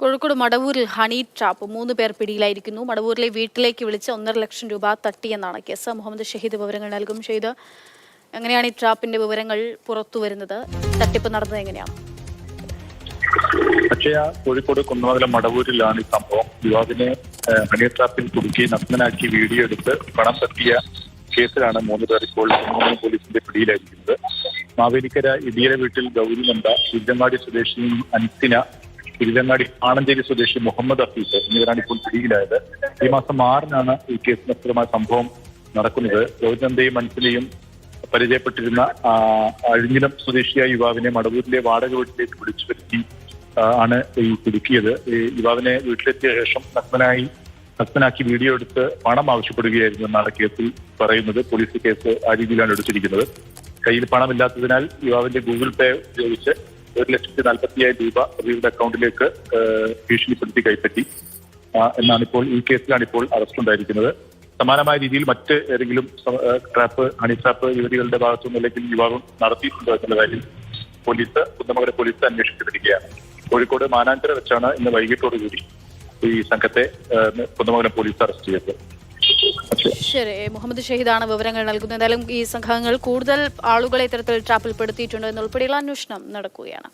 Kozhikode മടവൂരിൽ honey trap. മൂന്ന് പേർ പിടിയിലായിരിക്കുന്നു. മടവൂരിലെ വീട്ടിലേക്ക് വിളിച്ച് ഒന്നര ലക്ഷം രൂപ തട്ടിയെന്നാണ് കേസ്. മുഹമ്മദ് ഷഹീദ് വിവരങ്ങൾ നൽകും. ഷഹീദ് എങ്ങനെയാണ് ഈ ട്രാപ്പിന്റെ വിവരങ്ങൾ പുറത്തു വരുന്നത്? തട്ടിപ്പ് നടന്നത് എങ്ങനെയാണ്? പക്ഷേ ആ കോഴിക്കോട് കുന്നമംഗലം മടവൂരിലാണ് ഈ സംഭവം. യുവാവിനെ ഹണി ട്രാപ്പിൽ കുടുക്കി നഗ്നനാക്കി വീഡിയോ എടുത്ത് പണം തട്ടിയ കേസിലാണ് മൂന്ന് പേർ ഇപ്പോൾ പോലീസിന്റെ പിടിയിലായിരിക്കുന്നത്. മാവേലിക്കര ഇടിയുടെ വീട്ടിൽ ഗൗരി നന്ദ ഇല്ലങ്ങാടി സ്വദേശി അൻസിന തിരുവങ്ങാടി ആണഞ്ചേരി സ്വദേശി മുഹമ്മദ് അഫീസ് എന്നിവരാണ് ഇപ്പോൾ പിടിയിലായത്. ഈ മാസം ആറിനാണ് ഈ കേസിന് അസ്ത്രമായ സംഭവം നടക്കുന്നത്. രോഹിതന്റെയും മനസ്സിലെയും പരിചയപ്പെട്ടിരുന്ന അഴിഞ്ഞിലം സ്വദേശിയായ യുവാവിനെ മടവൂരിലെ വാടക വീട്ടിലേക്ക് വിളിച്ചു വരുത്തി ആണ് ഈ കുടുക്കിയത് യുവാവിനെ വീട്ടിലെത്തിയ ശേഷം നഗ്നനായി നഗ്നനാക്കി വീഡിയോ എടുത്ത് പണം ആവശ്യപ്പെടുകയായിരുന്നു എന്നാണ് കേസിൽ പറയുന്നത്. പോലീസ് കേസ് ആ രീതിയിലാണ് എടുത്തിരിക്കുന്നത്. കയ്യിൽ പണമില്ലാത്തതിനാൽ യുവാവിന്റെ ഗൂഗിൾ പേ ഉപയോഗിച്ച് ഒരു ലക്ഷത്തി നാൽപ്പത്തി അയ്യായിരം രൂപ പ്രതിയുടെ അക്കൗണ്ടിലേക്ക് ഭീഷണിപ്പെടുത്തി കൈപ്പറ്റി. എന്നാണ് ഇപ്പോൾ ഈ കേസിലാണ് ഇപ്പോൾ അറസ്റ്റ് ഉണ്ടായിരിക്കുന്നത് സമാനമായ രീതിയിൽ മറ്റ് ഏതെങ്കിലും ട്രാപ്പ് ഹണി ട്രാപ്പ് യുവതികളുടെ ഭാഗത്തുനിന്ന് അല്ലെങ്കിൽ യുവാവും നടത്തിയിട്ടുണ്ടോ എന്നുള്ള കാര്യം പോലീസ് കുന്നമംഗലം പോലീസ് അന്വേഷിച്ചു വരികയാണ് കോഴിക്കോട് മാനാഞ്ചിറ വെച്ചാണ് ഇന്ന് വൈകിട്ടോടുകൂടി ഈ സംഘത്തെ കുന്നമകര പോലീസ് അറസ്റ്റ് ചെയ്തത്. പക്ഷേ ശരി മുഹമ്മദ് ഷഹീദാണ് വിവരങ്ങൾ നൽകുന്നത്. എന്തായാലും ഈ സംഘങ്ങൾ കൂടുതൽ ആളുകളെ ഇത്തരത്തിൽ ട്രാപ്പിൽ പെടുത്തിയിട്ടുണ്ടോ എന്നുൾപ്പെടെയുള്ള അന്വേഷണം നടക്കുകയാണ്.